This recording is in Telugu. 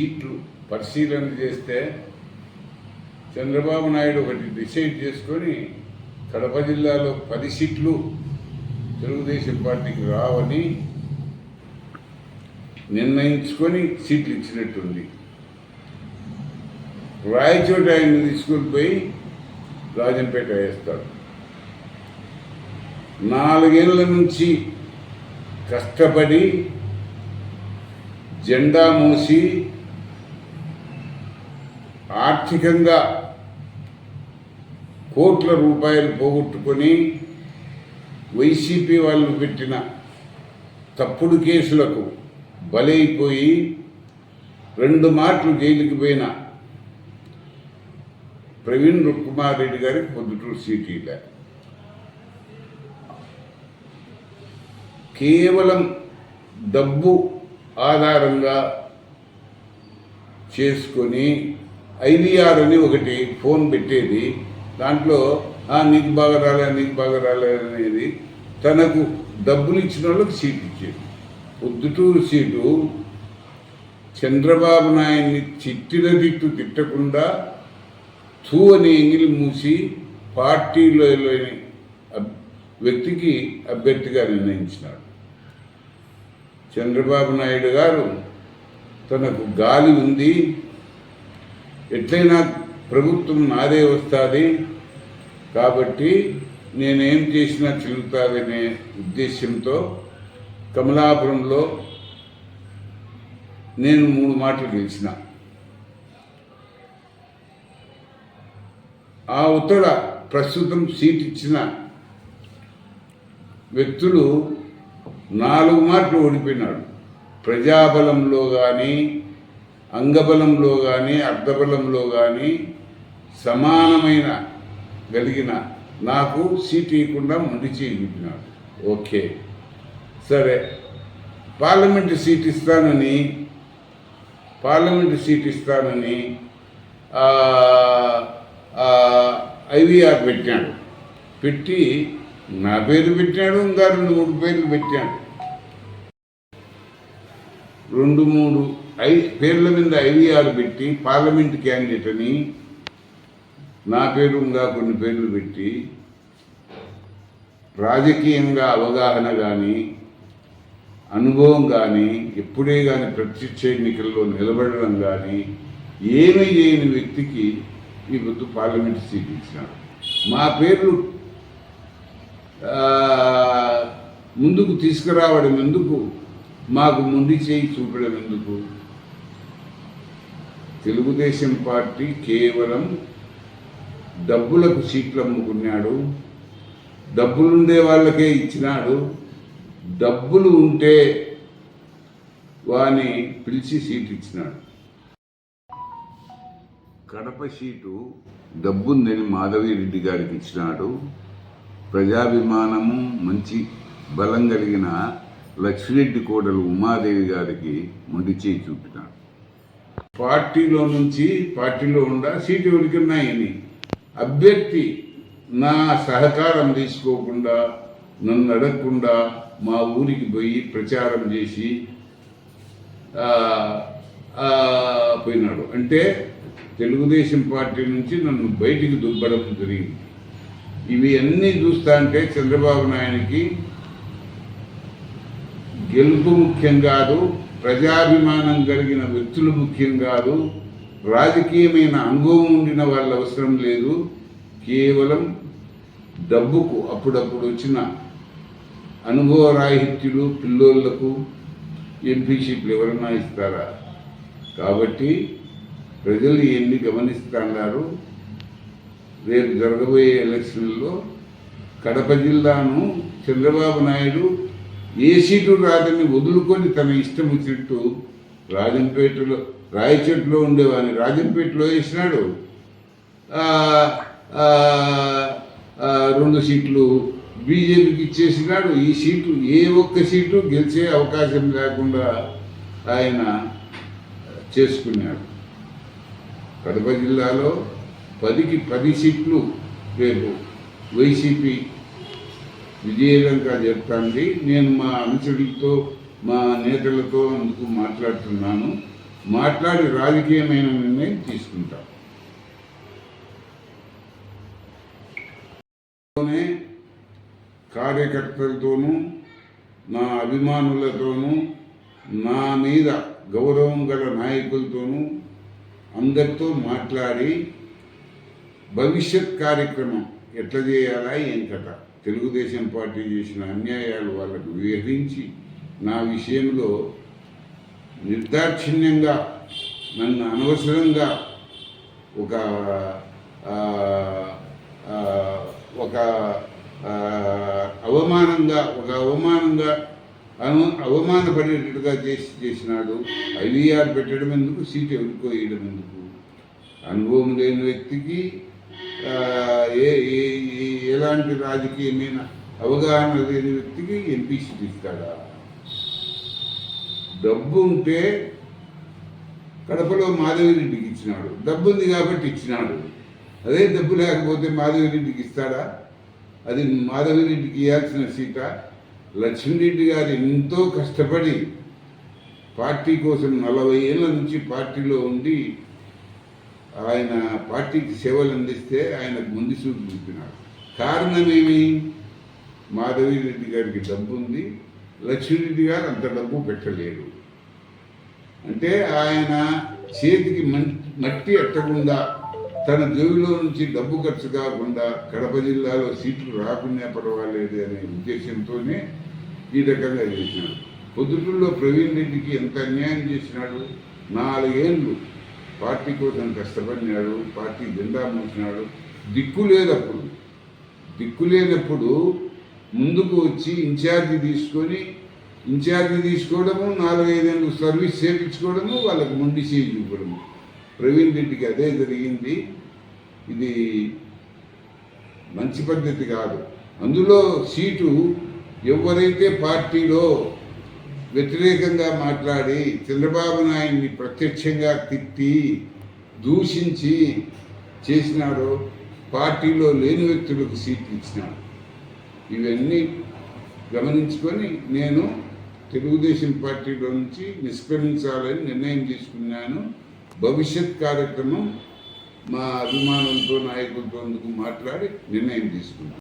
సీట్లు పరిశీలన చేస్తే చంద్రబాబు నాయుడు ఒకటి డిసైడ్ చేసుకొని కడప జిల్లాలో పది సీట్లు తెలుగుదేశం పార్టీకి రావని నిర్ణయించుకొని సీట్లు ఇచ్చినట్టుంది. రాయచోట ఆయన తీసుకుని పోయి రాజంపేట వేస్తాడు. నాలుగేళ్ళ నుంచి కష్టపడి జెండా మూసి ఆర్థికంగా కోట్ల రూపాయలు పోగొట్టుకొని వైసీపీ వాళ్ళు పెట్టిన తప్పుడు కేసులకు బలైపోయి రెండు మార్లు జైలుకి పోయిన ప్రవీణ్ కుమార్ రెడ్డి గారికి పొద్దుటూరు సీట్ ఇలా కేవలం డబ్బు ఆధారంగా చేసుకొని ఐవీఆర్ అని ఒకటి ఫోన్ పెట్టేది. దాంట్లో "ఆ, నీకు బాగా రాలే నీకు బాగా రాలే అనేది తనకు డబ్బులు ఇచ్చిన వాళ్ళకి సీట్ ఇచ్చేది. పొద్దుటూరు సీటు చంద్రబాబు నాయుడిని చిట్టిన తిట్టు తిట్టకుండా తూ అని ఎంగిలి మూసి పార్టీలో లేని అబ్- వ్యక్తికి అభ్యర్థిగా నిర్ణయించినాడు. చంద్రబాబు నాయుడు గారు తనకు గాలి ఉంది ఎట్లయినా ప్రభుత్వం నాదే వస్తుంది కాబట్టి నేనేం చేసినా చెల్లుతాదనే ఉద్దేశంతో కమలాపురంలో నేను మూడు మాటలు గెలిచిన. ఆ ఉత్తర ప్రస్తుతం సీట్ ఇచ్చిన వ్యక్తులు నాలుగు మార్కులు ఓడిపోయినాడు ప్రజాబలంలో కానీ అంగబలంలో కానీ అర్ధబలంలో కానీ సమానమైన కలిగిన నాకు సీట్ ఇవ్వకుండా ముందు చేయించినాడు ఓకే. సరే. పార్లమెంటు సీట్ ఇస్తానని పార్లమెంటు సీట్ ఇస్తానని ఐవీఆర్ పెట్టాడు పెట్టి నా పేరు పెట్టాడు ఇంకా రెండు మూడు పేర్లు పెట్టాడు రెండు మూడు ఐ పేర్ల మీద ఐవీఆర్ పెట్టి పార్లమెంట్ క్యాండిడేట్ అని నా పేరు ఇంకా కొన్ని పేర్లు పెట్టి రాజకీయంగా అవగాహన కానీ అనుభవం కానీ ఎప్పుడే కానీ ప్రత్యక్ష ఎన్నికల్లో నిలబడడం కానీ ఏమీ చేయని వ్యక్తికి ఈ పొద్దు పార్లమెంట్ సీట్ మా పేర్లు ముందుకు తీసుకురావడం ఎందుకు? మాకు ముందు చేయి చూపడం ఎందుకు? తెలుగుదేశం పార్టీ కేవలం డబ్బులకు సీట్లు అమ్ముకున్నాడు డబ్బులుండే వాళ్ళకే ఇచ్చినాడు డబ్బులు ఉంటే వాని పిలిచి సీట్ ఇచ్చినాడు కడప సీటు డబ్బుందని మాధవిరెడ్డి గారికి ఇచ్చినాడు. ప్రజాభిమానము మంచి బలం కలిగిన లక్ష్మిరెడ్డి కోడలు ఉమాదేవి గారికి మొండి చేయి చూపినాడు. పార్టీలో నుంచి పార్టీలో ఉండ సీటు ఎవరికున్నాయని అభ్యర్థి నా సహకారం తీసుకోకుండా నన్ను అడగకుండా మా ఊరికి పోయి ప్రచారం చేసి పోయినాడు. అంటే తెలుగుదేశం పార్టీ నుంచి నన్ను బయటికి దుబ్బడం జరిగింది. ఇవి అన్నీ చూస్తా అంటే చంద్రబాబు నాయుడికి గెలుపు ముఖ్యం కాదు ప్రజాభిమానం కలిగిన వ్యక్తులు ముఖ్యం కాదు. రాజకీయమైన అనుభవం ఉండిన వాళ్ళ అవసరం లేదు. కేవలం డబ్బుకు అప్పుడప్పుడు వచ్చిన అనుభవ రాహిత్యులు పిల్లోళ్ళకు ఎంపీషిప్లు ఎవరన్నా ఇస్తారా? కాబట్టి ప్రజలు ఎన్ని గమనిస్తున్నారు రేపు జరగబోయే ఎలక్షన్లో కడప జిల్లాను చంద్రబాబు నాయుడు ఏ సీటు రాదని వదులుకొని తన ఇష్టం వచ్చినట్టు రాజంపేటలో రాయచెట్లో ఉండేవాడిని. రాజంపేటలో వేసినాడు. రెండు సీట్లు బీజేపీకి ఇచ్చేసినాడు. ఈ సీటు ఏ ఒక్క సీటు గెలిచే అవకాశం లేకుండా ఆయన చేసుకున్నాడు. కడప జిల్లాలో పదికి పది సీట్లు రేపు వైసీపీ విజయవంతంగా చెప్తాంది. నేను మా అనుచరులతో మా నేతలతో అందుకు మాట్లాడుతున్నాను. మాట్లాడి రాజకీయమైన నిర్ణయం తీసుకుంటాం. కార్యకర్తలతోనూ నా అభిమానులతోనూ నా మీద గౌరవం గల నాయకులతోనూ అందరితో మాట్లాడి భవిష్యత్ కార్యక్రమం ఎట్లా చేయాలా ఏం కథ? తెలుగుదేశం పార్టీ చేసిన అన్యాయాలు వాళ్ళకు వివరించి నా విషయంలో నిర్దాక్షిణ్యంగా నన్ను అనవసరంగా ఒక ఒక అవమానంగా ఒక అవమానంగా అను అవమానపడేటట్టుగా చేసి చేసినాడు. ఐవీఆర్ పెట్టడం ఎందుకు? సీట్ ఎవరికో వేయడం ఎందుకు? అనుభవం లేని వ్యక్తికి ఏ ఏ- ఎలాంటి రాజకీయమైన అవగాహన లేని వ్యక్తికి ఎంపీ సీట్ ఇస్తాడా డబ్బు ఉంటే కడపలో మాధవిరెడ్డికి ఇచ్చినాడు. డబ్బు ఉంది కాబట్టి ఇచ్చినాడు. అదే డబ్బు లేకపోతే మాధవిరెడ్డికి ఇస్తాడా? అది మాధవిరెడ్డికి ఇవ్వాల్సిన సీట? లక్ష్మీరెడ్డి గారు ఎంతో కష్టపడి పార్టీ కోసం నలభై ఏళ్ళ నుంచి పార్టీలో ఉండి ఆయన పార్టీకి సేవలు అందిస్తే ఆయనకు ముందు చూపు చూపినాడు కారణమేమి? మాధవిరెడ్డి గారికి డబ్బు ఉంది లక్ష్మీరెడ్డి గారు అంత డబ్బు పెట్టలేరు అంటే ఆయన చేతికి మం- మట్టి ఎట్టకుండా తన జోబిలో నుంచి డబ్బు ఖర్చు కాకుండా కడప జిల్లాలో సీట్లు రాకుండా పర్వాలేదు అనే ఉద్దేశంతోనే ఈ రకంగా చేసినాడు పొద్దుటూరులో ప్రవీణ్ రెడ్డికి ఎంత అన్యాయం చేసినాడు? నాలుగేళ్ళు పార్టీ కోసం కష్టపడినాడు పార్టీ జెండా మూసినాడు దిక్కు లేదప్పుడు. అప్పుడు లేనప్పుడు ముందుకు వచ్చి ఇన్ఛార్జి తీసుకొని ఇన్ఛార్జి తీసుకోవడము నాలుగైదేళ్ళు సర్వీస్ చేయించుకోవడము వాళ్ళకి ముందు చేయించుకోవడము ప్రవీణ్ రెడ్డికి అదే జరిగింది. ఇది మంచి పద్ధతి కాదు. అందులో సీటు ఎవరైతే పార్టీలో వ్యతిరేకంగా మాట్లాడి చంద్రబాబు నాయుడిని ప్రత్యక్షంగా తిట్టి దూషించి చేసినాడో పార్టీలో లేని వ్యక్తులకు సీట్లు ఇచ్చినాడు. ఇవన్నీ గమనించుకొని నేను తెలుగుదేశం పార్టీలో నుంచి నిష్క్రమించాలని నిర్ణయం తీసుకున్నాను. భవిష్యత్ కార్యక్రమం మా అభిమానులతో నాయకులతో మాట్లాడి నిర్ణయం తీసుకున్నాను.